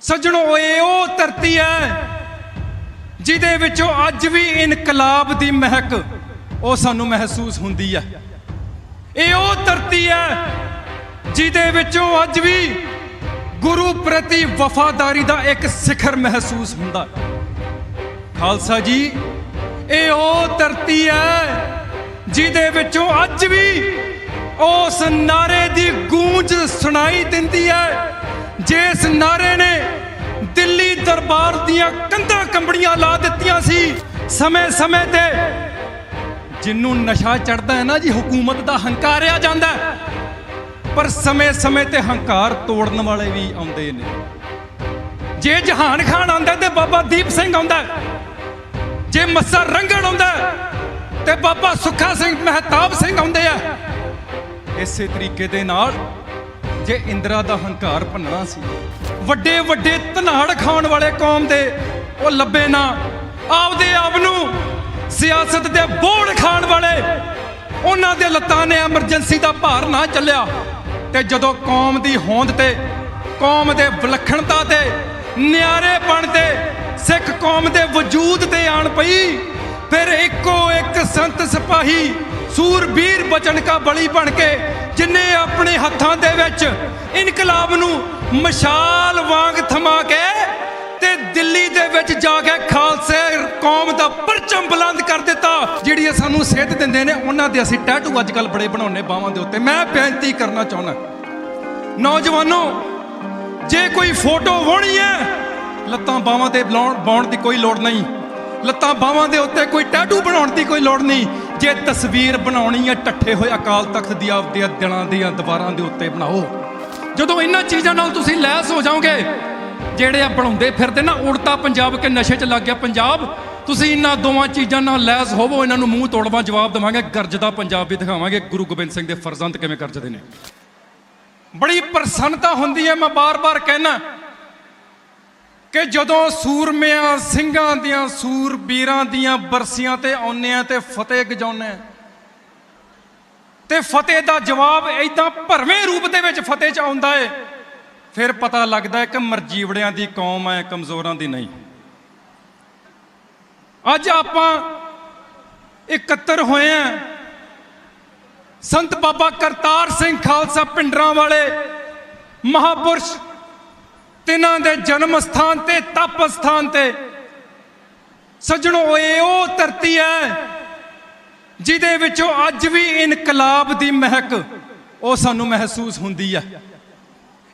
ਸੱਜਣੋ ਇਹ ਉਹ ਧਰਤੀ ਹੈ ਜਿਹਦੇ ਵਿੱਚੋਂ ਅੱਜ ਵੀ ਇਨਕਲਾਬ ਦੀ ਮਹਿਕ ਉਹ ਸਾਨੂੰ ਮਹਿਸੂਸ ਹੁੰਦੀ ਹੈ ਇਹ ਉਹ ਧਰਤੀ ਹੈ ਜਿਹਦੇ ਵਿੱਚੋਂ ਅੱਜ ਵੀ ਗੁਰੂ ਪ੍ਰਤੀ ਵਫਾਦਾਰੀ ਦਾ ਇੱਕ ਸਿਖਰ ਮਹਿਸੂਸ ਹੁੰਦਾ। ਖਾਲਸਾ ਜੀ, ਇਹ ਉਹ ਧਰਤੀ ਹੈ ਜਿਹਦੇ ਵਿੱਚੋਂ ਅੱਜ ਵੀ ਉਸ ਨਾਰੇ ਦੀ ਗੂੰਜ ਸੁਣਾਈ ਦਿੰਦੀ ਹੈ। ਜਿਸ ਨਾਰੇ ਨੇ ਦਰਬਾਰ ਦੀਆਂ ਕੰਧਾਂ ਕੰਬੜੀਆਂ ਲਾ ਦਿੱਤੀਆਂ ਸੀ। ਸਮੇਂ-ਸਮੇਂ ਤੇ ਜਿੰਨੂੰ ਨਸ਼ਾ ਚੜਦਾ ਹੈ ਨਾ ਜੀ, ਹਕੂਮਤ ਦਾ ਹੰਕਾਰਿਆ ਜਾਂਦਾ ਪਰ ਸਮੇਂ-ਸਮੇਂ ਤੇ ਹੰਕਾਰ ਤੋੜਨ ਵਾਲੇ ਵੀ ਆਉਂਦੇ ਨੇ। ਜੇ ਜਹਾਨ ਖਾਨ ਆਉਂਦਾ ਤੇ ਬਾਬਾ ਦੀਪ ਸਿੰਘ ਆਉਂਦਾ ਜੇ ਮੱਸਾ ਰੰਗੜ ਆਉਂਦਾ ਤੇ ਬਾਬਾ ਸੁੱਖਾ ਸਿੰਘ ਮਹਿਤਾਬ ਸਿੰਘ ਆਉਂਦੇ ਆ। ਇਸੇ ਤਰੀਕੇ ਦੇ ਨਾਲ ਜੇ ਇੰਦਰਾ ਦਾ ਹੰਕਾਰ ਭੰਨਣਾ ਸੀ, ਵੱਡੇ ਵੱਡੇ ਧਨਾੜ ਖਾਣ ਵਾਲੇ ਕੌਮ ਦੇ, ਉਹ ਲੱਭੇ ਨਾ। ਆਪਦੇ ਆਪ ਨੂੰ ਸਿਆਸਤ ਦੇ ਬੋੜ ਖਾਣ ਵਾਲੇ, ਉਹਨਾਂ ਦੇ ਲੱਤਾਂ ਨੇ ਐਮਰਜੈਂਸੀ ਦਾ ਭਾਰ ਨਾ ਚੱਲਿਆ। ਤੇ ਜਦੋਂ ਕੌਮ ਦੀ ਹੋਂਦ ਤੇ, ਕੌਮ ਦੇ ਵਿਲੱਖਣਤਾ ਤੇ ਨਿਆਰੇਪਣ ਤੇ, ਸਿੱਖ ਕੌਮ ਦੇ ਵਜੂਦ ਤੇ ਆਣ ਪਈ, ਫਿਰ ਇੱਕੋ ਇੱਕ ਸੰਤ ਸਿਪਾਹੀ, ਸੂਰਬੀਰ ਬਚਨ ਕਾ ਬਲੀ ਬਣ ਕੇ ਜਿਨੇ ਆਪਣੇ ਹੱਥਾਂ ਦੇ ਵਿੱਚ ਇਨਕਲਾਬ ਨੂੰ ਮਸ਼ਾਲ ਵਾਂਗ ਥਮਾ ਕੇ ਤੇ ਦਿੱਲੀ ਦੇ ਵਿੱਚ ਜਾ ਕੇ ਖਾਲਸੇ ਕੌਮ ਦਾ ਪਰਚਮ ਬੁਲੰਦ ਕਰ ਦਿੱਤਾ ਜਿਹੜੀ ਸਾਨੂੰ ਸੇਧ ਦਿੰਦੇ ਨੇ, ਉਹਨਾਂ ਦੇ ਅਸੀਂ ਟੈਟੂ ਅੱਜ ਕੱਲ ਬੜੇ ਬਣਾਉਨੇ ਬਾਹਾਂ ਦੇ ਉੱਤੇ। ਮੈਂ ਬੇਨਤੀ ਕਰਨਾ ਚਾਹੁੰਦਾ, ਨੌਜਵਾਨੋ, ਜੇ ਕੋਈ ਫੋਟੋ ਵਾਹਣੀ ਹੈ, ਲੱਤਾਂ ਬਾਹਾਂ ਤੇ ਲਾਉਣ ਬਾਉਣ ਦੀ ਕੋਈ ਲੋੜ ਨਹੀਂ। ਲੱਤਾਂ ਬਾਹਾਂ ਦੇ ਉੱਤੇ ਕੋਈ ਟੈਟੂ ਬਣਾਉਣ ਦੀ ਕੋਈ ਲੋੜ ਨਹੀਂ। ਜੇ ਤਸਵੀਰ ਬਣਾਉਣੀ ਹੈ ਟੱਠੇ ਹੋਏ ਅਕਾਲ ਤਖਤ ਦੀ ਆਪਦੇ ਦਿਲਾਂ ਦੀਆਂ ਦੀਵਾਰਾਂ ਦੇ ਉੱਤੇ ਬਣਾਓ। ਜਦੋਂ ਇਹਨਾਂ ਚੀਜ਼ਾਂ ਨਾਲ ਤੁਸੀਂ ਲੈਸ ਹੋ ਜਾਓਗੇ, ਜਿਹੜੇ ਆ ਬਣਾਉਂਦੇ ਫਿਰਦੇ ਨਾ, ਉੜਤਾ ਪੰਜਾਬ ਕੇ ਨਸ਼ੇ 'ਚ ਲੱਗ ਗਿਆ ਪੰਜਾਬ, ਤੁਸੀਂ ਇਹਨਾਂ ਦੋਵਾਂ ਚੀਜ਼ਾਂ ਨਾਲ ਲੈਸ ਹੋਵੋ, ਇਹਨਾਂ ਨੂੰ ਮੂੰਹ ਤੋੜਵਾ, ਜਵਾਬ ਦੇਵਾਂਗੇ ਗਰਜਦਾ ਪੰਜਾਬ ਵੀ ਦਿਖਾਵਾਂਗੇ। ਗੁਰੂ ਗੋਬਿੰਦ ਸਿੰਘ ਦੇ ਫਰਜ਼ੰਦ ਕਿਵੇਂ ਗਰਜਦੇ ਨੇ? ਬੜੀ ਪ੍ਰਸੰਨਤਾ ਹੁੰਦੀ ਹੈ, ਮੈਂ ਬਾਰ-ਬਾਰ ਕਹਿਣਾ ਕਿ ਜਦੋਂ ਸੂਰਮਿਆਂ ਸਿੰਘਾਂ ਦੀਆਂ, ਸੂਰਬੀਰਾਂ ਦੀਆਂ ਬਰਸੀਆਂ ਤੇ ਆਉਂਦੇ ਆ ਤੇ ਫਤਿਹ ਗਜਾਉਂਦੇ ਤੇ ਫਤਿਹ ਦਾ ਜਵਾਬ ਐਦਾਂ ਭਰਵੇਂ ਰੂਪ ਦੇ ਵਿੱਚ ਫਤਿਹ ਚ ਆਉਂਦਾ ਏ, ਫਿਰ ਪਤਾ ਲੱਗਦਾ ਕਿ ਮਰਜੀਵੜਿਆਂ ਦੀ ਕੌਮ ਹੈ ਕਮਜ਼ੋਰਾਂ ਦੀ ਨਹੀਂ। ਅੱਜ ਆਪਾਂ ਇਕੱਤਰ ਹੋਏ ਆ ਸੰਤ ਬਾਬਾ ਕਰਤਾਰ ਸਿੰਘ ਖਾਲਸਾ ਪਿੰਡਰਾਂ ਵਾਲੇ ਮਹਾਪੁਰਸ਼ ਤਿਨਾਂ ਦੇ ਜਨਮ ਸਥਾਨ ਤੇ, ਤਪ ਸਥਾਨ ਤੇ। ਸੱਜਣੋ, ਇਹ ਉਹ ਧਰਤੀ ਹੈ ਜਿਹਦੇ ਵਿੱਚੋਂ ਅੱਜ ਵੀ ਇਨਕਲਾਬ ਦੀ ਮਹਿਕ ਉਹ ਸਾਨੂੰ ਮਹਿਸੂਸ ਹੁੰਦੀ ਹੈ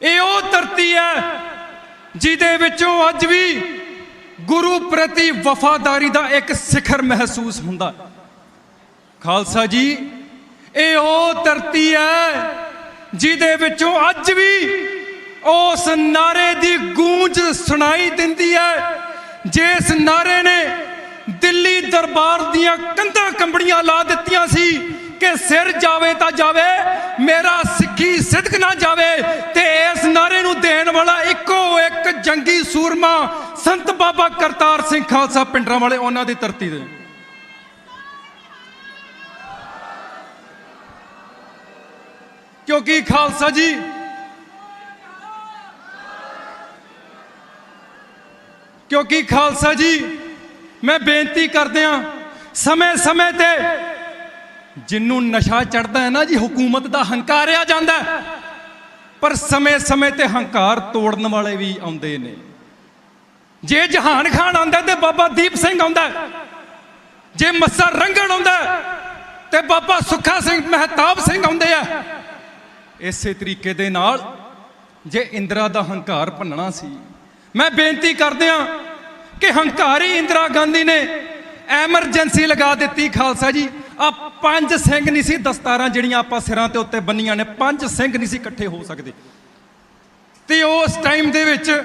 ਇਹ ਉਹ ਧਰਤੀ ਹੈ ਜਿਹਦੇ ਵਿੱਚੋਂ ਅੱਜ ਵੀ ਗੁਰੂ ਪ੍ਰਤੀ ਵਫਾਦਾਰੀ ਦਾ ਇੱਕ ਸਿਖਰ ਮਹਿਸੂਸ ਹੁੰਦਾ। ਖਾਲਸਾ ਜੀ, ਇਹ ਉਹ ਧਰਤੀ ਹੈ ਜਿਹਦੇ ਵਿੱਚੋਂ ਅੱਜ ਵੀ ਉਸ ਨਾਰੇ ਦੀ ਗੂੰਜ ਸੁਣਾਈ ਦਿੰਦੀ ਹੈ। ਜਿਸ ਨਾਰੇ ਨੇ ਦਿੱਲੀ ਦਰਬਾਰ ਦੀਆਂ ਕੰਧਾਂ ਕੰਬੜੀਆਂ ਲਾ ਦਿੱਤੀਆਂ ਸੀ ਕਿ ਸਿਰ ਜਾਵੇ ਤਾਂ ਜਾਵੇ, ਮੇਰਾ ਸਿੱਖੀ ਸਿਦਕ ਨਾ ਜਾਵੇ ਤੇ ਇਸ ਨਾਰੇ ਨੂੰ ਦੇਣ ਵਾਲਾ ਇੱਕੋ ਇੱਕ ਜੰਗੀ ਸੂਰਮਾ ਸੰਤ ਬਾਬਾ ਕਰਤਾਰ ਸਿੰਘ ਖਾਲਸਾ ਪਿੰਡਰਾਂ ਵਾਲੇ ਉਹਨਾਂ ਦੀ ਧਰਤੀ ਦੇ ਕਿਉਂਕਿ ਖਾਲਸਾ ਜੀ ਕਿਉਂਕਿ ਖਾਲਸਾ ਜੀ, ਮੈਂ ਬੇਨਤੀ ਕਰਦਿਆਂ ਸਮੇਂ-ਸਮੇਂ ਤੇ ਜਿੰਨੂੰ ਨਸ਼ਾ ਚੜਦਾ ਹੈ ਨਾ ਜੀ, ਹਕੂਮਤ ਦਾ ਹੰਕਾਰਿਆ ਜਾਂਦਾ ਪਰ ਸਮੇਂ-ਸਮੇਂ ਤੇ ਹੰਕਾਰ ਤੋੜਨ ਵਾਲੇ ਵੀ ਆਉਂਦੇ ਨੇ। ਜੇ ਜਹਾਨ ਖਾਨ ਆਉਂਦਾ ਤੇ ਬਾਬਾ ਦੀਪ ਸਿੰਘ ਆਉਂਦਾ ਜੇ ਮੱਸਾ ਰੰਗਣ ਆਉਂਦਾ ਤੇ ਬਾਬਾ ਸੁੱਖਾ ਸਿੰਘ ਮਹਿਤਾਬ ਸਿੰਘ ਆਉਂਦੇ ਆ। ਇਸੇ ਤਰੀਕੇ ਦੇ ਨਾਲ ਜੇ ਇੰਦਰਾ ਦਾ ਹੰਕਾਰ ਭੰਨਣਾ ਸੀ ਮੈਂ ਬੇਨਤੀ ਕਰਦਿਆਂ ਕਿ ਹੰਕਾਰੀ ਇੰਦਰਾ ਗਾਂਧੀ ਨੇ ਐਮਰਜੈਂਸੀ ਲਗਾ ਦਿੱਤੀ ਖਾਲਸਾ ਜੀ। ਆ ਪੰਜ ਸਿੰਘ ਨਹੀਂ ਸੀ, ਦਸਤਾਰਾਂ ਜਿਹੜੀਆਂ ਆਪਾਂ ਸਿਰਾਂ ਤੇ ਉੱਤੇ ਬੰਨੀਆਂ ਨੇ, ਪੰਜ ਸਿੰਘ ਨਹੀਂ ਸੀ ਇਕੱਠੇ ਹੋ ਸਕਦੇ। ਤੇ ਉਸ ਟਾਈਮ ਦੇ ਵਿੱਚ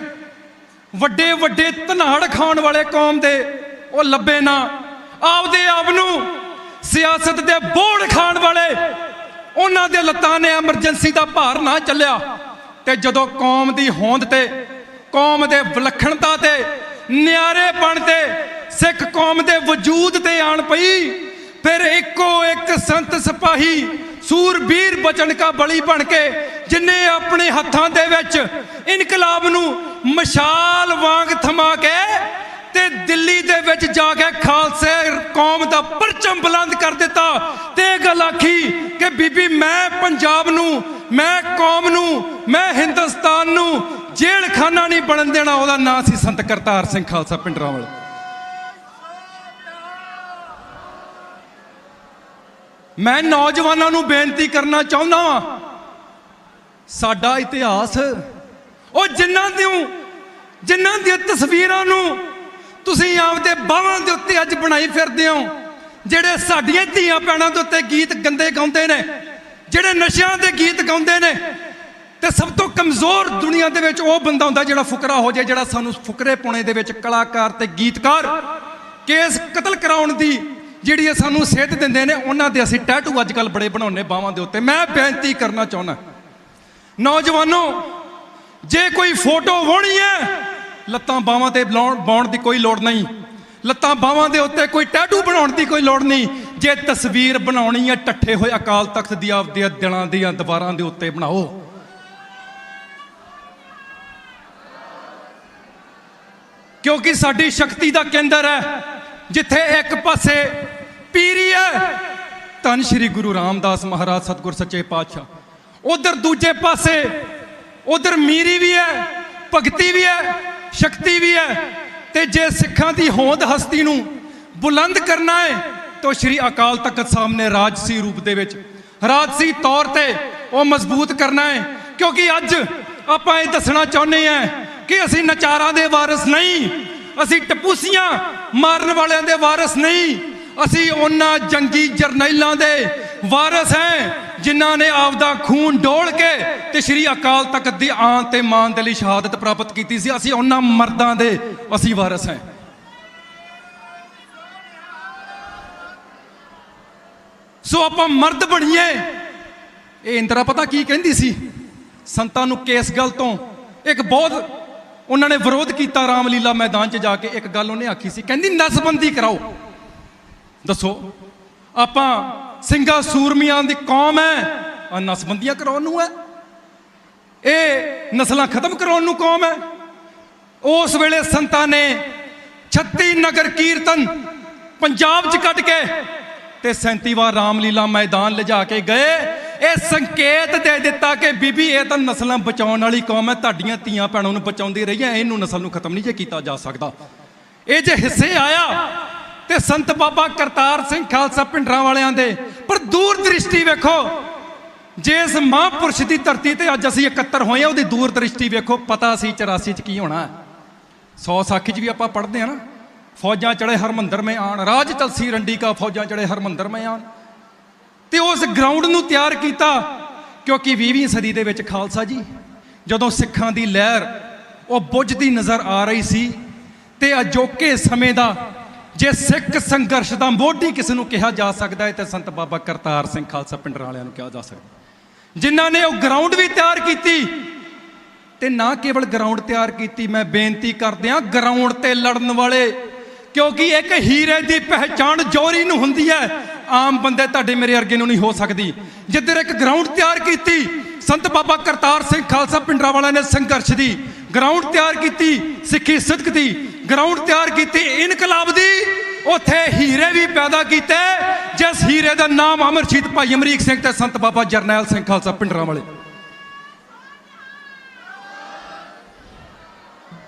ਵੱਡੇ ਵੱਡੇ ਧਨਾੜ ਖਾਣ ਵਾਲੇ ਕੌਮ ਦੇ, ਉਹ ਲੱਭੇ ਨਾ। ਆਪਦੇ ਆਪ ਨੂੰ ਸਿਆਸਤ ਦੇ ਬੋੜ ਖਾਣ ਵਾਲੇ, ਉਹਨਾਂ ਦੇ ਲੱਤਾਂ ਨੇ ਐਮਰਜੈਂਸੀ ਦਾ ਭਾਰ ਨਾ ਚੱਲਿਆ। ਤੇ ਜਦੋਂ ਕੌਮ ਦੀ ਹੋਂਦ ਤੇ ਕੌਮ ਦੇ ਵਿਲੱਖਣਤਾ ਤੇ, ਨਿਆਰੇਪਣ ਤੇ, ਸਿੱਖ ਕੌਮ ਦੇ ਵਜੂਦ ਤੇ ਆਣ ਪਈ। ਫਿਰ ਇੱਕੋ ਇੱਕ ਸੰਤ ਸਿਪਾਹੀ ਸੂਰਬੀਰ ਬਚਨ ਕਾ ਬਲੀ ਬਣ ਕੇ, ਜਿਨੇ ਆਪਣੇ ਹੱਥਾਂ ਦੇ ਵਿੱਚ ਇਨਕਲਾਬ ਨੂੰ ਮਸ਼ਾਲ ਵਾਂਗ ਥਮਾ ਕੇ ਤੇ ਦਿੱਲੀ ਦੇ ਵਿੱਚ ਜਾ ਕੇ ਖਾਲਸੇ ਕੌਮ ਦਾ ਪਰਚਮ ਬੁਲੰਦ ਕਰ ਦਿੱਤਾ। ਤੇ ਇਹ ਗੱਲ ਆਖੀ ਕਿ ਬੀਬੀ, ਮੈਂ ਪੰਜਾਬ ਨੂੰ, ਮੈਂ ਕੌਮ ਨੂੰ, ਮੈਂ ਹਿੰਦੁਸਤਾਨ ਨੂੰ ਜੇਲਖਾਨਾ ਨਹੀਂ ਬਣਨ ਦੇਣਾ, ਉਹਦਾ ਨਾਂ ਸੀ ਸੰਤ ਕਰਤਾਰ ਸਿੰਘ ਖਾਲਸਾ ਪਿੰਡਰਾਂ ਵਾਲਾ ਮੈਂ ਨੌਜਵਾਨਾਂ ਨੂੰ ਬੇਨਤੀ ਕਰਨਾ ਚਾਹੁੰਦਾ ਹਾਂ ਸਾਡਾ ਇਤਿਹਾਸ, ਉਹ ਜਿਨ੍ਹਾਂ ਦੇ ਜਿਨ੍ਹਾਂ ਦੀਆਂ ਤਸਵੀਰਾਂ ਨੂੰ ਤੁਸੀਂ ਆਪਦੇ ਬਾਹਾਂ ਦੇ ਉੱਤੇ ਅੱਜ ਬਣਾਈ ਫਿਰਦੇ ਹੋ, ਜਿਹੜੇ ਸਾਡੀਆਂ ਧੀਆਂ ਪੈਣਾਂ ਦੇ ਉੱਤੇ ਗੀਤ ਗੰਦੇ ਗਾਉਂਦੇ ਨੇ, ਜਿਹੜੇ ਨਸ਼ਿਆਂ ਦੇ ਗੀਤ ਗਾਉਂਦੇ ਨੇ ਤੇ ਸਭ ਤੋਂ ਕਮਜ਼ੋਰ ਦੁਨੀਆ ਦੇ ਵਿੱਚ ਉਹ ਬੰਦਾ ਹੁੰਦਾ ਜਿਹੜਾ ਫੁਕਰਾ ਹੋ ਜਾਏ, ਜਿਹੜਾ ਸਾਨੂੰ ਫੁਕਰੇ ਪੁਣੇ ਦੇ ਵਿੱਚ ਕਲਾਕਾਰ ਤੇ ਗੀਤਕਾਰ ਕੇਸ ਕਤਲ ਕਰਾਉਣ ਦੀ ਜਿਹੜੀ ਇਹ ਸਾਨੂੰ ਸੇਧ ਦਿੰਦੇ ਨੇ, ਉਹਨਾਂ ਦੇ ਅਸੀਂ ਟੈਟੂ ਅੱਜ ਕੱਲ ਬੜੇ ਬਣਾਉਨੇ ਬਾਹਾਂ ਦੇ ਉੱਤੇ। ਮੈਂ ਬੇਨਤੀ ਕਰਨਾ ਚਾਹੁੰਦਾ, ਨੌਜਵਾਨੋ, ਜੇ ਕੋਈ ਫੋਟੋ ਵਾਉਣੀ ਹੈ, ਲੱਤਾਂ ਬਾਹਾਂ ਤੇ ਲਾਉਣ ਬਾਉਣ ਦੀ ਕੋਈ ਲੋੜ ਨਹੀਂ। ਲੱਤਾਂ ਬਾਹਾਂ ਦੇ ਉੱਤੇ ਕੋਈ ਟੈਟੂ ਬਣਾਉਣ ਦੀ ਕੋਈ ਲੋੜ ਨਹੀਂ। ਜੇ ਤਸਵੀਰ ਬਣਾਉਣੀ ਹੈ ਟੱਠੇ ਹੋਏ ਅਕਾਲ ਤਖਤ ਦੀ ਆਪਦੇ ਦਿਲਾਂ ਦੀਆਂ ਦੀਵਾਰਾਂ ਦੇ ਉੱਤੇ ਬਣਾਓ। ਕਿਉਂਕਿ ਸਾਡੀ ਸ਼ਕਤੀ ਦਾ ਕੇਂਦਰ ਹੈ। ਜਿੱਥੇ ਇੱਕ ਪਾਸੇ ਪੀਰੀ ਹੈ, ਧੰਨ ਸ਼੍ਰੀ ਗੁਰੂ ਰਾਮਦਾਸ ਮਹਾਰਾਜ ਸਤਿਗੁਰ ਸੱਚੇ ਪਾਤਸ਼ਾਹ। ਉਧਰ ਦੂਜੇ ਪਾਸੇ ਉਧਰ ਮੀਰੀ ਵੀ ਹੈ, ਭਗਤੀ ਵੀ ਹੈ, ਸ਼ਕਤੀ ਵੀ ਹੈ। ਤੇ ਜੇ ਸਿੱਖਾਂ ਦੀ ਹੋਂਦ ਹਸਤੀ ਨੂੰ ਬੁਲੰਦ ਕਰਨਾ ਹੈ, ਤਾਂ ਸ਼੍ਰੀ ਅਕਾਲ ਤਖਤ ਸਾਹਿਬ ਨੇ ਰਾਜਸੀ ਰੂਪ ਦੇ ਵਿੱਚ ਰਾਜਸੀ ਤੌਰ ਤੇ ਉਹ ਮਜ਼ਬੂਤ ਕਰਨਾ ਹੈ। ਕਿਉਂਕਿ ਅੱਜ ਆਪਾਂ ਇਹ ਦੱਸਣਾ ਚਾਹੁੰਦੇ ਹਾਂ ਕਿ ਅਸੀਂ ਨਚਾਰਾਂ ਦੇ ਵਾਰਿਸ ਨਹੀਂ, ਅਸੀਂ ਟਪੂਸੀਆਂ ਮਾਰਨ ਵਾਲਿਆਂ ਦੇ ਵਾਰਿਸ ਨਹੀਂ, ਅਸੀਂ ਉਹਨਾਂ ਜੰਗੀ ਜਰਨੈਲਾਂ ਦੇ ਵਾਰਿਸ ਹੈ, ਜਿਨ੍ਹਾਂ ਨੇ ਆਪਦਾ ਖੂਨ ਡੋਲ ਕੇ ਤੇ ਸ਼੍ਰੀ ਅਕਾਲ ਤਖਤ ਦੀ ਆਨ ਤੇ ਮਾਨ ਦੇ ਲਈ ਸ਼ਹਾਦਤ ਪ੍ਰਾਪਤ ਕੀਤੀ ਸੀ। ਅਸੀਂ ਉਹਨਾਂ ਮਰਦਾਂ ਦੇ ਅਸੀਂ ਵਾਰਿਸ ਹਾਂ। ਸੋ ਆਪਾਂ ਮਰਦ ਬਣੀਏ। ਇਹ ਇੰਦਰਾ ਪਤਾ ਕੀ ਕਹਿੰਦੀ ਸੀ? ਸੰਤਾਂ ਨੂੰ ਕਿਸ ਗੱਲ ਤੋਂ ਇੱਕ ਬਹੁਤ ਉਹਨਾਂ ਨੇ ਵਿਰੋਧ ਕੀਤਾ ਰਾਮਲੀਲਾ ਮੈਦਾਨ 'ਚ ਜਾ ਕੇ। ਇੱਕ ਗੱਲ ਉਹਨੇ ਆਖੀ ਸੀ, ਕਹਿੰਦੀ, ਨਸਬੰਦੀ ਕਰਾਓ। ਦੱਸੋ, ਆਪਾਂ ਸਿੰਘਾਂ ਸੂਰਮੀਆਂ ਦੀ ਕੌਮ ਹੈ ਆ ਨਸਬੰਦੀਆਂ ਕਰਾਉਣ ਨੂੰ ਹੈ ਇਹ ਨਸਲਾਂ ਖਤਮ ਕਰਾਉਣ ਨੂੰ ਕੌਮ ਹੈ ਉਸ ਵੇਲੇ ਸੰਤਾਂ ਨੇ 36 ਨਗਰ ਕੀਰਤਨ ਪੰਜਾਬ 'ਚ ਕੱਢ ਕੇ ਤੇ 37 ਵਾਰ ਰਾਮਲੀਲਾ ਮੈਦਾਨ ਲਿਜਾ ਕੇ ਗਏ। ਇਹ ਸੰਕੇਤ ਦੇ ਦਿੱਤਾ ਕਿ ਬੀਬੀ, ਇਹ ਤਾਂ ਨਸਲਾਂ ਬਚਾਉਣ ਵਾਲੀ ਕੌਮ ਹੈ, ਤੁਹਾਡੀਆਂ ਧੀਆਂ ਭੈਣਾਂ ਨੂੰ ਬਚਾਉਂਦੀ ਰਹੀ ਹੈ, ਇਹਨੂੰ ਨਸਲ ਨੂੰ ਖਤਮ ਨਹੀਂ ਜੇ ਕੀਤਾ ਜਾ ਸਕਦਾ। ਇਹ ਜੇ ਹਿੱਸੇ ਆਇਆ ਤੇ ਸੰਤ ਬਾਬਾ ਕਰਤਾਰ ਸਿੰਘ ਖਾਲਸਾ ਪਿੰਡਰਾਂ ਵਾਲਿਆਂ ਦੇ, ਪਰ ਦੂਰ ਦ੍ਰਿਸ਼ਟੀ ਵੇਖੋ ਜੇ ਇਸ ਮਹਾਂਪੁਰਸ਼ ਦੀ ਧਰਤੀ ਤੇ ਅੱਜ ਅਸੀਂ ਇਕੱਤਰ ਹੋਏ ਆ ਉਹਦੀ ਦੂਰ ਦ੍ਰਿਸ਼ਟੀ ਵੇਖੋ, ਪਤਾ ਸੀ 84 ਚ ਕੀ ਹੋਣਾ ਹੈ। 100 ਸਾਖੀ ਚ ਵੀ ਆਪਾਂ ਪੜ੍ਹਦੇ ਆ ਨਾ, ਫੌਜਾਂ ਚੜੇ ਹਰਮੰਦਰ ਮੇ ਆਣ ਰਾਜ ਤਲਸੀ ਰੰਡੀ ਕਾ ਫੌਜਾਂ ਚੜੇ ਹਰਮੰਦਰ ਮੇ ਆਣ ਤੇ ਉਸ ਗਰਾਊਂਡ ਨੂੰ ਤਿਆਰ ਕੀਤਾ, ਕਿਉਂਕਿ 20ਵੀਂ ਸਦੀ ਦੇ ਵਿੱਚ ਖਾਲਸਾ ਜੀ, ਜਦੋਂ ਸਿੱਖਾਂ ਦੀ ਲਹਿਰ, ਉਹ ਬੁੱਝਦੀ ਨਜ਼ਰ ਆ ਰਹੀ ਸੀ, ਤੇ ਅਜੋਕੇ ਸਮੇਂ ਦਾ, ਜੇ ਸਿੱਖ ਸੰਘਰਸ਼ ਦਾ ਮੋਢੀ ਕਿਸ ਨੂੰ ਕਿਹਾ ਜਾ ਸਕਦਾ ਹੈ, ਤੇ ਸੰਤ ਬਾਬਾ ਕਰਤਾਰ ਸਿੰਘ ਖਾਲਸਾ ਪਿੰਡਰਾਂ ਵਾਲਿਆਂ ਨੂੰ ਕਿਹਾ ਜਾ ਸਕਦਾ ਜਿਨ੍ਹਾਂ ਨੇ ਉਹ ਗਰਾਊਂਡ ਵੀ ਤਿਆਰ ਕੀਤੀ, ਤੇ ਨਾ ਕੇਵਲ ਗਰਾਊਂਡ ਤਿਆਰ ਕੀਤੀ, ਮੈਂ ਬੇਨਤੀ ਕਰਦਿਆਂ ਗਰਾਊਂਡ ਤੇ ਲੜਨ ਵਾਲੇ ਕਿਉਂਕਿ ਇੱਕ ਹੀਰੇ ਦੀ ਪਹਿਚਾਣ ਜੋਰੀ ਨੂੰ ਹੁੰਦੀ ਹੈ। ਆਮ ਬੰਦੇ ਤੁਹਾਡੇ ਮੇਰੇ ਵਰਗੇ ਨੂੰ ਨਹੀਂ ਹੋ ਸਕਦੀ। ਜਿੱਧਰ ਇੱਕ ਗਰਾਊਂਡ ਤਿਆਰ ਕੀਤੀ, ਸੰਤ ਬਾਬਾ ਕਰਤਾਰ ਸਿੰਘ ਖਾਲਸਾ ਪਿੰਡਰਾ ਵਾਲਿਆਂ ਨੇ ਸੰਘਰਸ਼ ਦੀ ਗਰਾਊਂਡ ਤਿਆਰ ਕੀਤੀ, ਸਿੱਖੀ ਸਿੱਧਕ ਦੀ ਗਰਾਊਂਡ ਤਿਆਰ ਕੀਤੀ, ਇਨਕਲਾਬ ਦੀ, ਉੱਥੇ ਹੀਰੇ ਵੀ ਪੈਦਾ ਕੀਤੇ, ਜਿਸ ਹੀਰੇ ਦਾ ਨਾਮ ਅਮਰਜੀਤ ਭਾਈ ਅਮਰੀਕ ਸਿੰਘ ਤੇ ਸੰਤ ਬਾਬਾ ਜਰਨੈਲ ਸਿੰਘ ਖਾਲਸਾ ਪਿੰਡਰਾ ਵਾਲੇ।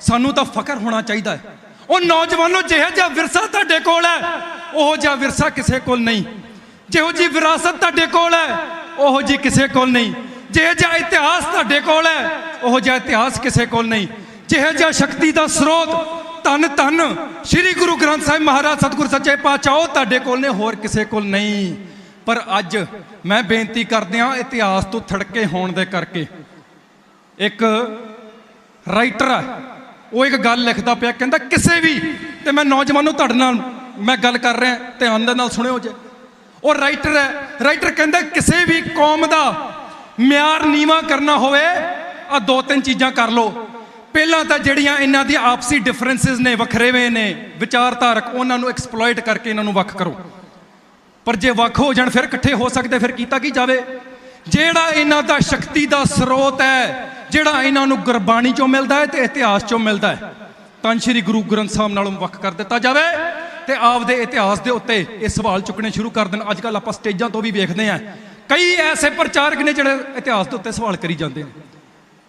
ਸਾਨੂੰ ਤਾਂ ਫਕਰ ਹੋਣਾ ਚਾਹੀਦਾ ਹੈ। ਉਹ ਨੌਜਵਾਨੋ, ਜਿਹੋ ਜਿਹਾ ਵਿਰਸਾ ਤੁਹਾਡੇ ਕੋਲ ਹੈ, ਉਹ ਜਿਹਾ ਵਿਰਸਾ ਕਿਸੇ ਕੋਲ ਨਹੀਂ। ਜਿਹੋ ਜੀ ਵਿਰਾਸਤ ਤੁਹਾਡੇ ਕੋਲ ਹੈ, ਉਹੋ ਜੀ ਕਿਸੇ ਕੋਲ ਨਹੀਂ। ਜਿਹੋ ਜਿਹਾ ਇਤਿਹਾਸ ਤੁਹਾਡੇ ਕੋਲ ਹੈ, ਉਹੋ ਜਿਹਾ ਇਤਿਹਾਸ ਕਿਸੇ ਕੋਲ ਨਹੀਂ। ਜਿਹੋ ਜਿਹਾ ਸ਼ਕਤੀ ਦਾ ਸਰੋਤ, ਧੰਨ ਧੰਨ ਸ੍ਰੀ ਗੁਰੂ ਗ੍ਰੰਥ ਸਾਹਿਬ ਮਹਾਰਾਜ ਸਤਿਗੁਰ ਸੱਚੇ ਪਾਤਸ਼ਾਹ ਤੁਹਾਡੇ ਕੋਲ ਨੇ, ਹੋਰ ਕਿਸੇ ਕੋਲ ਨਹੀਂ। ਪਰ ਅੱਜ ਮੈਂ ਬੇਨਤੀ ਕਰਦਿਆਂ ਇਤਿਹਾਸ ਤੋਂ ਥੜਕੇ ਹੋਣ ਦੇ ਕਰਕੇ। ਇੱਕ ਰਾਈਟਰ ਹੈ ਉਹ ਇੱਕ ਗੱਲ ਲਿਖਦਾ ਪਿਆ, ਕਹਿੰਦਾ ਕਿਸੇ ਵੀ, ਤੇ ਮੈਂ ਨੌਜਵਾਨੋ ਤੁਹਾਡੇ ਨਾਲ ਮੈਂ ਗੱਲ ਕਰ ਰਿਹਾ, ਧਿਆਨ ਦੇ ਨਾਲ ਸੁਣਿਓ ਜੇ। ਉਹ ਰਾਈਟਰ ਹੈ ਰਾਈਟਰ ਕਹਿੰਦਾ ਕਿਸੇ ਵੀ ਕੌਮ ਦਾ ਮਿਆਰ ਨੀਵਾ ਕਰਨਾ ਹੋਵੇ ਆ ਦੋ ਤਿੰਨ ਚੀਜ਼ਾਂ ਕਰ ਲਓ। ਪਹਿਲਾਂ ਤਾਂ ਜਿਹੜੀਆਂ ਇਹਨਾਂ ਦੀ ਆਪਸੀ ਡਿਫਰੈਂਸਸ ਨੇ, ਵੱਖਰੇਵੇਂ ਨੇ, ਵਿਚਾਰਧਾਰਕ, ਉਹਨਾਂ ਨੂੰ ਐਕਸਪਲੋਇਟ ਕਰਕੇ ਇਹਨਾਂ ਨੂੰ ਵੱਖ ਕਰੋ। ਪਰ ਜੇ ਵੱਖ ਹੋ ਜਾਣ, ਫਿਰ ਇਕੱਠੇ ਹੋ ਸਕਦੇ, ਫਿਰ ਕੀਤਾ ਕੀ ਜਾਵੇ? ਜਿਹੜਾ ਇਹਨਾਂ ਦਾ ਸ਼ਕਤੀ ਦਾ ਸਰੋਤ ਹੈ ਜਿਹੜਾ ਇਹਨਾਂ ਨੂੰ ਗੁਰਬਾਣੀ ਚੋਂ ਮਿਲਦਾ ਹੈ ਤੇ ਇਤਿਹਾਸ ਚੋਂ ਮਿਲਦਾ ਹੈ। ਤਾਂ ਸ਼੍ਰੀ ਗੁਰੂ ਗ੍ਰੰਥ ਸਾਹਿਬ ਨਾਲੋਂ ਵੱਖ ਕਰ ਦਿੱਤਾ ਜਾਵੇ ਤੇ ਆਪਦੇ ਇਤਿਹਾਸ ਦੇ ਉੱਤੇ ਇਹ ਸਵਾਲ ਚੁੱਕਣੇ ਸ਼ੁਰੂ ਕਰ ਦੇਣ। ਅੱਜ ਕੱਲ ਆਪਾਂ ਸਟੇਜਾਂ ਤੋਂ ਵੀ ਵੇਖਦੇ ਹਾਂ। ਕਈ ਐਸੇ ਪ੍ਰਚਾਰਕ ਨੇ ਜਿਹੜੇ ਇਤਿਹਾਸ ਦੇ ਉੱਤੇ ਸਵਾਲ ਕਰੀ ਜਾਂਦੇ ਨੇ।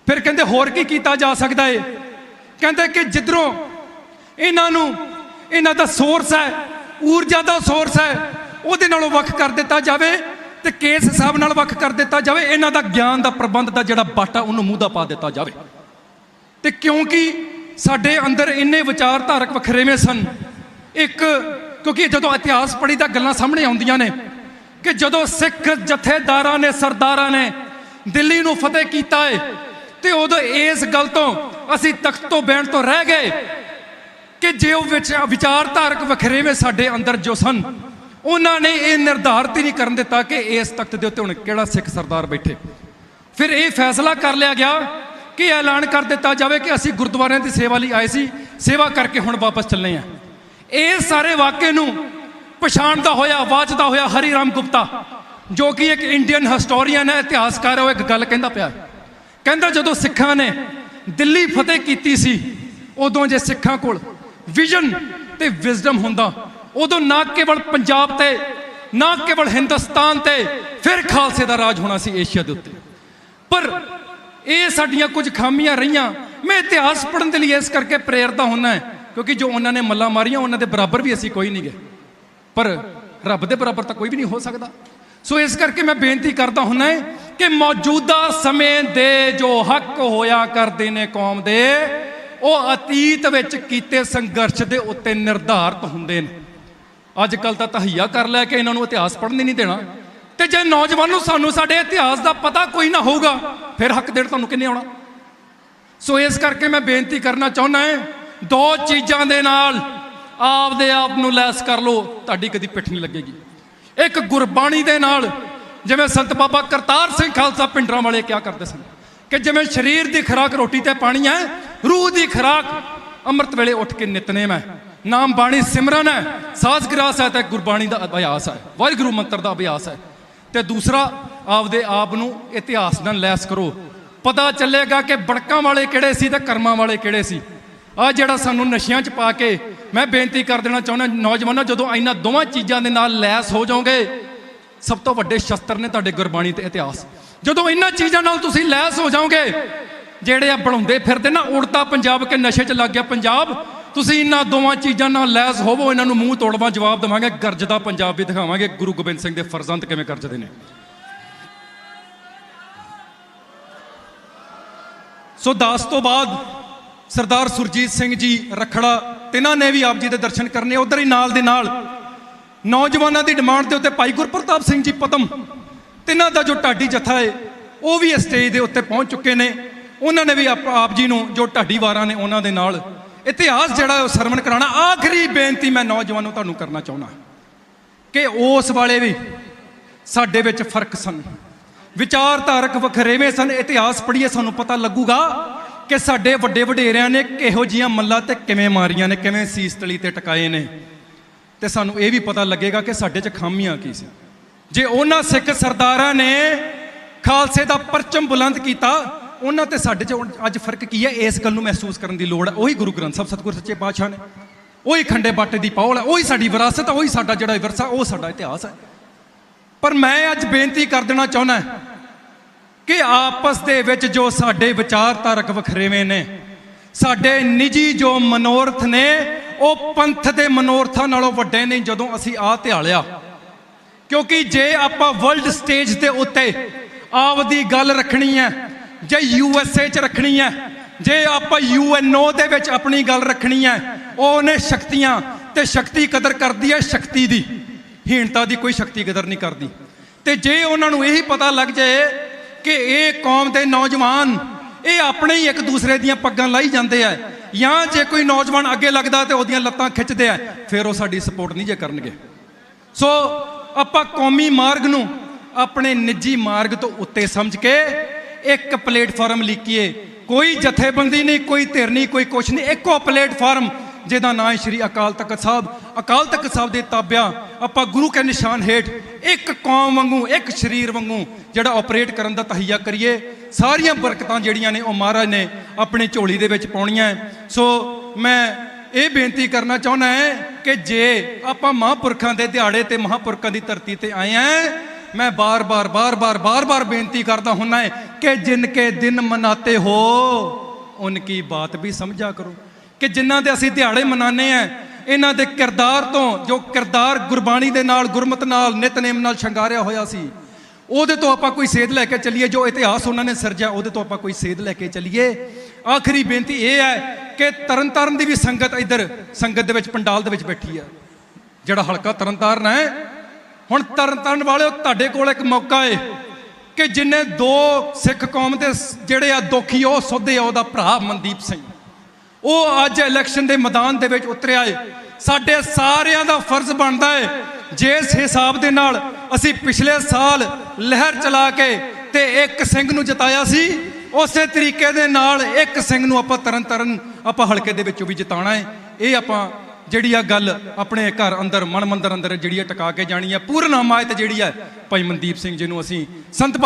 ਫਿਰ ਕਹਿੰਦੇ, ਹੋਰ ਕੀ ਕੀਤਾ ਜਾ ਸਕਦਾ ਏ? ਕਹਿੰਦੇ ਕਿ ਜਿੱਧਰੋਂ ਇਹਨਾਂ ਨੂੰ ਇਹਨਾਂ ਦਾ ਸੋਰਸ ਹੈ, ਊਰਜਾ ਦਾ ਸੋਰਸ ਹੈ, ਉਹਦੇ ਨਾਲੋਂ ਵੱਖ ਕਰ ਦਿੱਤਾ ਜਾਵੇ। ਤੇ ਕੇਸ ਹਿਸਾਬ ਨਾਲ ਵੱਖ ਕਰ ਦਿੱਤਾ ਜਾਵੇ, ਇਹਨਾਂ ਦਾ ਗਿਆਨ ਦਾ ਪ੍ਰਬੰਧ ਦਾ ਜਿਹੜਾ ਬਾਟਾ ਉਹਨੂੰ ਮੂੰਹ ਦਾ ਪਾ ਦਿੱਤਾ ਜਾਵੇ। ਤੇ ਕਿਉਂਕਿ ਸਾਡੇ ਅੰਦਰ ਇੰਨੇ ਵਿਚਾਰਧਾਰਕ ਵਖਰੇਵੇਂ ਸਨ, ਇੱਕ ਕਿਉਂਕਿ ਜਦੋਂ ਇਤਿਹਾਸ ਪੜ੍ਹੀ ਤਾਂ ਗੱਲਾਂ ਸਾਹਮਣੇ ਆਉਂਦੀਆਂ ਨੇ ਕਿ ਜਦੋਂ ਸਿੱਖ ਜਥੇਦਾਰਾਂ ਨੇ, ਸਰਦਾਰਾਂ ਨੇ ਦਿੱਲੀ ਨੂੰ ਫਤਿਹ ਕੀਤਾ ਏ, ਤੇ ਉਦੋਂ ਇਸ ਗੱਲ ਤੋਂ ਅਸੀਂ ਤਖਤ ਤੋਂ ਬੈਣ ਤੋਂ ਰਹਿ ਗਏ ਕਿ ਜੇ ਉਹ ਵਿਚਾਰਧਾਰਕ ਵਖਰੇਵੇਂ ਸਾਡੇ ਅੰਦਰ ਜੋ ਸਨ ਉਹਨਾਂ ਨੇ ਇਹ ਨਿਰਧਾਰਤ ਹੀ ਨਹੀਂ ਕਰਨ ਦਿੱਤਾ ਕਿ ਇਸ ਤਖਤ ਦੇ ਉੱਤੇ ਹੁਣ ਕਿਹੜਾ ਸਿੱਖ ਸਰਦਾਰ ਬੈਠੇ। ਫਿਰ ਇਹ ਫੈਸਲਾ ਕਰ ਲਿਆ ਗਿਆ ਕਿ ਐਲਾਨ ਕਰ ਦਿੱਤਾ ਜਾਵੇ ਕਿ ਅਸੀਂ ਗੁਰਦੁਆਰਿਆਂ ਦੀ ਸੇਵਾ ਲਈ ਆਏ ਸੀ, ਸੇਵਾ ਕਰਕੇ ਹੁਣ ਵਾਪਸ ਚੱਲੇ ਆ ਇਹ ਸਾਰੇ ਵਾਕਿਏ ਨੂੰ ਪਛਾਣਦਾ ਹੋਇਆ, ਵਾਚਦਾ ਹੋਇਆ ਹਰੀ ਰਾਮ ਗੁਪਤਾ, ਜੋ ਕਿ ਇੱਕ ਇੰਡੀਅਨ ਹਿਸਟੋਰੀਅਨ ਹੈ, ਇਤਿਹਾਸਕਾਰ ਹੈ, ਉਹ ਇੱਕ ਗੱਲ ਕਹਿੰਦਾ ਪਿਆ ਕਹਿੰਦਾ ਜਦੋਂ ਸਿੱਖਾਂ ਨੇ ਦਿੱਲੀ ਫਤਿਹ ਕੀਤੀ ਸੀ, ਉਦੋਂ ਜੇ ਸਿੱਖਾਂ ਕੋਲ ਵਿਜ਼ਨ ਤੇ ਵਿਜ਼ਡਮ ਹੁੰਦਾ ਉਦੋਂ ਨਾ ਕੇਵਲ ਪੰਜਾਬ ਤੇ, ਨਾ ਕੇਵਲ ਹਿੰਦੁਸਤਾਨ ਤੇ, ਫਿਰ ਖਾਲਸੇ ਦਾ ਰਾਜ ਹੋਣਾ ਸੀ ਏਸ਼ੀਆ ਦੇ ਉੱਤੇ। ਪਰ ਇਹ ਸਾਡੀਆਂ ਕੁਝ ਖਾਮੀਆਂ ਰਹੀਆਂ। ਮੈਂ ਇਤਿਹਾਸ ਪੜ੍ਹਨ ਦੇ ਲਈ ਇਸ ਕਰਕੇ ਪ੍ਰੇਰਦਾ ਹੁੰਨਾ ਕਿਉਂਕਿ ਜੋ ਉਹਨਾਂ ਨੇ ਮੱਲਾਂ ਮਾਰੀਆਂ, ਉਹਨਾਂ ਦੇ ਬਰਾਬਰ ਵੀ ਅਸੀਂ ਕੋਈ ਨਹੀਂ ਗਏ। ਪਰ ਰੱਬ ਦੇ ਬਰਾਬਰ ਤਾਂ ਕੋਈ ਵੀ ਨਹੀਂ ਹੋ ਸਕਦਾ। ਸੋ ਇਸ ਕਰਕੇ ਮੈਂ ਬੇਨਤੀ ਕਰਦਾ ਹੁੰਨਾ ਕਿ ਮੌਜੂਦਾ ਸਮੇਂ ਦੇ ਜੋ ਹੱਕ ਹੋਇਆ ਕਰਦੇ ਨੇ ਕੌਮ ਦੇ, ਉਹ ਅਤੀਤ ਵਿੱਚ ਕੀਤੇ ਸੰਘਰਸ਼ ਦੇ ਉੱਤੇ ਨਿਰਧਾਰਤ ਹੁੰਦੇ ਨੇ। ਅੱਜ ਕੱਲ ਤਾਂ ਤਹਈਆ ਕਰ ਲਿਆ ਕਿ ਇਹਨਾਂ ਨੂੰ ਇਤਿਹਾਸ ਪੜ੍ਹਨ ਹੀ ਨਹੀਂ ਦੇਣਾ। ਤੇ ਜੇ ਨੌਜਵਾਨ ਨੂੰ ਸਾਨੂੰ ਸਾਡੇ ਇਤਿਹਾਸ ਦਾ ਪਤਾ ਕੋਈ ਨਾ ਹੋਊਗਾ, ਫਿਰ ਹੱਕ ਦੇਣ ਤੁਹਾਨੂੰ ਕਿੰਨੇ ਆਉਣਾ? ਸੋ ਇਸ ਕਰਕੇ ਮੈਂ ਬੇਨਤੀ ਕਰਨਾ ਚਾਹੁੰਦਾ ਹਾਂ, ਦੋ ਚੀਜ਼ਾਂ ਦੇ ਨਾਲ ਆਪਦੇ ਆਪ ਨੂੰ ਲੈਸ ਕਰ ਲਓ, ਤੁਹਾਡੀ ਕਦੀ ਪਿੱਠ ਨਹੀਂ ਲੱਗੇਗੀ। ਇੱਕ ਗੁਰਬਾਣੀ ਦੇ ਨਾਲ, ਜਿਵੇਂ ਸੰਤ ਬਾਬਾ ਕਰਤਾਰ ਸਿੰਘ ਖਾਲਸਾ ਪਿੰਡਰਾਂ ਵਾਲੇ ਕਿਹਾ ਕਰਦੇ ਸਨ? ਕਿ ਜਿਵੇਂ ਸਰੀਰ ਦੀ ਖੁਰਾਕ ਰੋਟੀ ਤੇ ਪਾਣੀ ਹੈ, ਰੂਹ ਦੀ ਖੁਰਾਕ ਅੰਮ੍ਰਿਤ ਵੇਲੇ ਉੱਠ ਕੇ ਨਿਤਨੇਮ ਹੈ। ਨਾਮ ਬਾਣੀ ਸਿਮਰਨ ਹੈ। ਸਾਜ਼ ਗਰਾਸ ਹੈ ਤੇ ਗੁਰਬਾਣੀ ਦਾ ਅਭਿਆਸ ਹੈ। ਵਾਹਿਗੁਰੂ ਮੰਤਰ ਦਾ ਅਭਿਆਸ ਹੈ। ਤੇ ਦੂਸਰਾ, ਆਪਦੇ ਆਪ ਨੂੰ ਇਤਿਹਾਸ ਨਾਲ ਲੈਸ ਕਰੋ। ਪਤਾ ਚੱਲੇਗਾ ਕਿ ਬੜਕਾਂ ਵਾਲੇ ਕਿਹੜੇ ਸੀ ਤੇ ਕਰਮਾਂ ਵਾਲੇ ਕਿਹੜੇ ਸੀ। ਆ ਜਿਹੜਾ ਸਾਨੂੰ ਨਸ਼ਿਆਂ 'ਚ ਪਾ ਕੇ ਮੈਂ ਬੇਨਤੀ ਕਰ ਦੇਣਾ ਚਾਹੁੰਦਾ, ਨੌਜਵਾਨਾਂ ਜਦੋਂ ਇਹਨਾਂ ਦੋਵਾਂ ਚੀਜ਼ਾਂ ਦੇ ਨਾਲ ਲੈਸ ਹੋ ਜਾਓਗੇ, ਸਭ ਤੋਂ ਵੱਡੇ ਸ਼ਸਤਰ ਨੇ ਤੁਹਾਡੇ ਗੁਰਬਾਣੀ ਤੇ ਇਤਿਹਾਸ। ਜਦੋਂ ਇਹਨਾਂ ਚੀਜ਼ਾਂ ਨਾਲ ਤੁਸੀਂ ਲੈਸ ਹੋ ਜਾਓਗੇ, ਜਿਹੜੇ ਆ ਬਣਾਉਂਦੇ ਫਿਰਦੇ ਨਾ, ਉੜਤਾ ਪੰਜਾਬ ਕੇ ਨਸ਼ੇ 'ਚ ਲੱਗ ਗਿਆ। ਪੰਜਾਬ ਤੁਸੀਂ ਇਹਨਾਂ ਦੋਵਾਂ ਚੀਜ਼ਾਂ ਨਾਲ ਲੈਸ ਹੋਵੋ ਇਹਨਾਂ ਨੂੰ ਮੂੰਹ ਤੋੜਵਾ, ਜਵਾਬ ਦੇਵਾਂਗੇ ਗਰਜਦਾ ਪੰਜਾਬ ਵੀ ਦਿਖਾਵਾਂਗੇ। ਗੁਰੂ ਗੋਬਿੰਦ ਸਿੰਘ ਦੇ ਫਰਜ਼ੰਦ ਕਿਵੇਂ ਗਰਜਦੇ ਨੇ। ਸੋ ਦਾਸ ਤੋਂ ਬਾਅਦ ਸਰਦਾਰ ਸੁਰਜੀਤ ਸਿੰਘ ਜੀ ਰਖੜਾ, ਤਿਨਾਂ ਨੇ ਵੀ ਆਪ ਜੀ ਦੇ ਦਰਸ਼ਨ ਕਰਨੇ, ਉਧਰ ਹੀ ਨਾਲ ਦੇ ਨਾਲ ਨੌਜਵਾਨਾਂ ਦੀ ਡਿਮਾਂਡ ਦੇ ਉੱਤੇ ਭਾਈ ਗੁਰਪ੍ਰਤਾਪ ਸਿੰਘ ਜੀ ਪਦਮ ਤਿਨਾਂ ਦਾ ਜੋ ਢਾਡੀ ਜਥਾ ਹੈ ਉਹ ਵੀ ਸਟੇਜ ਦੇ ਉੱਤੇ ਪਹੁੰਚ ਚੁੱਕੇ ਨੇ। ਉਹਨਾਂ ਨੇ ਵੀ ਆਪ ਜੀ ਨੂੰ ਜੋ ਢਾਡੀ ਵਾਰਾਂ ਨੇ ਉਹਨਾਂ ਦੇ ਨਾਲ ਇਤਿਹਾਸ ਜਿਹੜਾ ਉਹ ਸਰਵਣ ਕਰਾਉਣਾ, ਆਖਰੀ ਬੇਨਤੀ ਮੈਂ ਨੌਜਵਾਨ ਨੂੰ ਤੁਹਾਨੂੰ ਕਰਨਾ ਚਾਹੁੰਦਾ। ਕਿ ਉਸ ਵਾਲੇ ਵੀ ਸਾਡੇ ਵਿੱਚ ਫ਼ਰਕ ਸਨ। ਵਿਚਾਰਧਾਰਕ ਵਖਰੇਵੇਂ ਸਨ। ਇਤਿਹਾਸ ਪੜ੍ਹੀਏ ਸਾਨੂੰ ਪਤਾ ਲੱਗੂਗਾ ਕਿ ਸਾਡੇ ਵੱਡੇ ਵਡੇਰਿਆਂ ਨੇ ਕਿਹੋ ਜੀਆਂ ਮੱਲਾਂ ਤੇ ਕਿਵੇਂ ਮਾਰੀਆਂ ਨੇ, ਕਿਵੇਂ ਸੀਸ ਤਲੀ ਤੇ ਟਿਕਾਏ ਨੇ। ਤੇ ਸਾਨੂੰ ਇਹ ਵੀ ਪਤਾ ਲੱਗੇਗਾ ਕਿ ਸਾਡੇ 'ਚ ਖਾਮੀਆਂ ਕੀ ਸੀ। ਜੇ ਉਹਨਾਂ ਸਿੱਖ ਸਰਦਾਰਾਂ ਨੇ ਖਾਲਸੇ ਦਾ ਪਰਚਮ ਬੁਲੰਦ ਕੀਤਾ ਉਹਨਾਂ ਤੇ ਸਾਡੇ 'ਚ ਅੱਜ ਫ਼ਰਕ ਕੀ ਹੈ? ਇਸ ਗੱਲ ਨੂੰ ਮਹਿਸੂਸ ਕਰਨ ਦੀ ਲੋੜ ਹੈ। ਉਹੀ ਗੁਰੂ ਗ੍ਰੰਥ ਸਾਹਿਬ, ਸਤਿਗੁਰ ਸੱਚੇ ਪਾਤਸ਼ਾਹ ਨੇ। ਉਹੀ ਖੰਡੇ ਬਾਟੇ ਦੀ ਪੌਲ ਹੈ, ਉਹੀ ਸਾਡੀ ਵਿਰਾਸਤ ਹੈ, ਉਹੀ ਸਾਡਾ ਜਿਹੜਾ ਵਿਰਸਾ ਉਹ ਸਾਡਾ ਇਤਿਹਾਸ ਹੈ। ਪਰ ਮੈਂ ਅੱਜ ਬੇਨਤੀ ਕਰ ਦੇਣਾ ਚਾਹੁੰਦਾ ਕਿ ਆਪਸ ਦੇ ਵਿੱਚ ਜੋ ਸਾਡੇ ਵਿਚਾਰਧਾਰਕ ਵਖਰੇਵੇਂ ਨੇ, ਸਾਡੇ ਨਿੱਜੀ ਜੋ ਮਨੋਰਥ ਨੇ, ਉਹ ਪੰਥ ਦੇ ਮਨੋਰਥਾਂ ਨਾਲੋਂ ਵੱਡੇ ਨੇ ਜਦੋਂ ਅਸੀਂ ਆਹ ਧਿਆਲਿਆ। ਕਿਉਂਕਿ ਜੇ ਆਪਾਂ ਵਰਲਡ ਸਟੇਜ ਦੇ ਉੱਤੇ ਆਪਦੀ ਗੱਲ ਰੱਖਣੀ ਹੈ ਜੇ ਯੂ ਐਸ ਏ ਚ ਰੱਖਣੀ ਹੈ, ਜੇ ਆਪਾਂ ਯੂ ਐਨ ਓ ਦੇ ਵਿੱਚ ਆਪਣੀ ਗੱਲ ਰੱਖਣੀ ਹੈ ਉਹਨੇ ਸ਼ਕਤੀਆਂ ਤੇ ਸ਼ਕਤੀ ਕਦਰ ਕਰਦੀ ਹੈ ਸ਼ਕਤੀ ਦੀ। ਹੀਣਤਾ ਦੀ ਕੋਈ ਸ਼ਕਤੀ ਕਦਰ ਨਹੀਂ ਕਰਦੀ। ਤੇ ਜੇ ਉਹਨਾਂ ਨੂੰ ਇਹੀ ਪਤਾ ਲੱਗ ਜਾਏ ਕਿ ਇਹ ਕੌਮ ਦੇ ਨੌਜਵਾਨ, ਇਹ ਆਪਣੇ ਹੀ ਇੱਕ ਦੂਸਰੇ ਦੀਆਂ ਪੱਗਾਂ ਲਾਈ ਜਾਂਦੇ ਆ, ਜਾਂ ਜੇ ਕੋਈ ਨੌਜਵਾਨ ਅੱਗੇ ਲੱਗਦਾ ਤੇ ਉਹਦੀਆਂ ਲੱਤਾਂ ਖਿੱਚਦੇ ਆ, ਫਿਰ ਉਹ ਸਾਡੀ ਸਪੋਰਟ ਨਹੀਂ ਜੇ ਕਰਨਗੇ। ਸੋ ਆਪਾਂ ਕੌਮੀ ਮਾਰਗ ਨੂੰ ਆਪਣੇ ਨਿੱਜੀ ਮਾਰਗ ਤੋਂ ਉੱਤੇ ਸਮਝ ਕੇ ਇੱਕ ਪਲੇਟਫਾਰਮ ਲਿਖੀਏ ਕੋਈ ਜਥੇਬੰਦੀ ਨਹੀਂ, ਕੋਈ ਧਿਰ ਨਹੀਂ, ਕੋਈ ਕੁਛ ਨਹੀਂ। ਇੱਕੋ ਪਲੇਟਫਾਰਮ ਜਿਹਦਾ ਨਾਂ ਹੈ ਸ਼੍ਰੀ ਅਕਾਲ ਤਖਤ ਸਾਹਿਬ। ਅਕਾਲ ਤਖਤ ਸਾਹਿਬ ਦੇ ਤਾਬਿਆਂ, ਆਪਾਂ ਗੁਰੂ ਕੇ ਨਿਸ਼ਾਨ ਹੇਠ ਇੱਕ ਕੌਮ ਵਾਂਗੂ, ਇੱਕ ਸਰੀਰ ਵਾਂਗੂ ਜਿਹੜਾ ਆਪਰੇਟ ਕਰਨ ਦਾ ਤਹਈਆ ਕਰੀਏ। ਸਾਰੀਆਂ ਬਰਕਤਾਂ ਜਿਹੜੀਆਂ ਨੇ ਉਹ ਮਹਾਰਾਜ ਨੇ ਆਪਣੇ ਝੋਲੀ ਦੇ ਵਿੱਚ ਪਾਉਣੀਆਂ ਸੋ ਮੈਂ ਇਹ ਬੇਨਤੀ ਕਰਨਾ ਚਾਹੁੰਦਾ ਹਾਂ ਕਿ ਜੇ ਆਪਾਂ ਮਹਾਂਪੁਰਖਾਂ ਦੇ ਦਿਹਾੜੇ ਤੇ ਮਹਾਂਪੁਰਖਾਂ ਦੀ ਧਰਤੀ ਤੇ ਆਏ ਆਂ ਮੈਂ ਬਾਰ-ਬਾਰ ਬਾਰ-ਬਾਰ ਬਾਰ-ਬਾਰ ਬੇਨਤੀ ਕਰਦਾ ਹੁੰਨਾ ਹੈ ਕਿ ਜਿਨ ਕੇ ਦਿਨ ਮਨਾਤੇ ਹੋ, ਉਨਕੀ ਬਾਤ ਵੀ ਸਮਝਾ ਕਰੋ। ਕਿ ਜਿਨ੍ਹਾਂ ਦੇ ਅਸੀਂ ਦਿਹਾੜੇ ਮਨਾਉਂਦੇ ਆ ਇਹਨਾਂ ਦੇ ਕਿਰਦਾਰ ਤੋਂ, ਜੋ ਕਿਰਦਾਰ ਗੁਰਬਾਣੀ ਦੇ ਨਾਲ, ਗੁਰਮਤ ਨਾਲ ਨਿਤਨੇਮ ਨਾਲ ਸ਼ੰਗਾਰਿਆ ਹੋਇਆ ਸੀ, ਉਹਦੇ ਤੋਂ ਆਪਾਂ ਕੋਈ ਸੇਧ ਲੈ ਕੇ ਚੱਲੀਏ, ਜੋ ਇਤਿਹਾਸ ਉਹਨਾਂ ਨੇ ਸਿਰਜਿਆ, ਉਹਦੇ ਤੋਂ ਆਪਾਂ ਕੋਈ ਸੇਧ ਲੈ ਕੇ ਚੱਲੀਏ। ਆਖਰੀ ਬੇਨਤੀ ਇਹ ਹੈ ਕਿ ਤਰਨਤਾਰਨ ਦੀ ਵੀ ਸੰਗਤ ਇੱਧਰ ਸੰਗਤ ਦੇ ਵਿੱਚ, ਪੰਡਾਲ ਦੇ ਵਿੱਚ ਬੈਠੀ ਹੈ ਜਿਹੜਾ ਹਲਕਾ ਤਰਨਤਾਰਨ ਹੈ ਹੁਣ ਤਰਨਤਾਰਨ ਵਾਲਿਓ ਤੁਹਾਡੇ ਕੋਲ ਇੱਕ ਮੌਕਾ ਏ। ਕਿ ਜਿਨੇ ਦੋ ਸਿੱਖ ਕੌਮ ਦੇ ਜਿਹੜੇ ਆ ਦੁਖੀ, ਉਹ ਸੋਧੇ ਆ ਉਹਦਾ ਭਰਾ ਮਨਦੀਪ ਸਿੰਘ। ਉਹ ਅੱਜ ਇਲੈਕਸ਼ਨ ਦੇ ਮੈਦਾਨ ਦੇ ਵਿੱਚ ਉਤਰਿਆ ਏ। ਸਾਡੇ ਸਾਰਿਆਂ ਦਾ ਫਰਜ਼ ਬਣਦਾ ਏ, ਜਿਸ ਹਿਸਾਬ ਦੇ ਨਾਲ ਅਸੀਂ ਪਿਛਲੇ ਸਾਲ ਲਹਿਰ ਚਲਾ ਕੇ ਤੇ ਇੱਕ ਸਿੰਘ ਨੂੰ ਜਿਤਾਇਆ ਸੀ, ਉਸੇ ਤਰੀਕੇ ਦੇ ਨਾਲ ਇੱਕ ਸਿੰਘ ਨੂੰ ਆਪਾਂ ਤਰਨ ਤਰਨ ਆਪਾਂ ਹਲਕੇ ਦੇ ਵਿੱਚੋਂ ਵੀ ਜਿਤਾਣਾ ਏ। ਇਹ ਆਪਾਂ ਜਿਹੜੀ ਆ ਗੱਲ ਆਪਣੇ ਘਰ ਅੰਦਰ, ਮਨ ਮੰਦਰ ਅੰਦਰ ਜਿਹੜੀ ਆ ਟਿਕਾ ਕੇ ਜਾਣੀ ਆ ਪੂਰਨ ਹਮਾਇਤ ਜਿਹੜੀ ਆ ਭਾਈ ਮਨਦੀਪ ਸਿੰਘ ਜੀ ਨੂੰ ਅਸੀਂ ਸੰਤ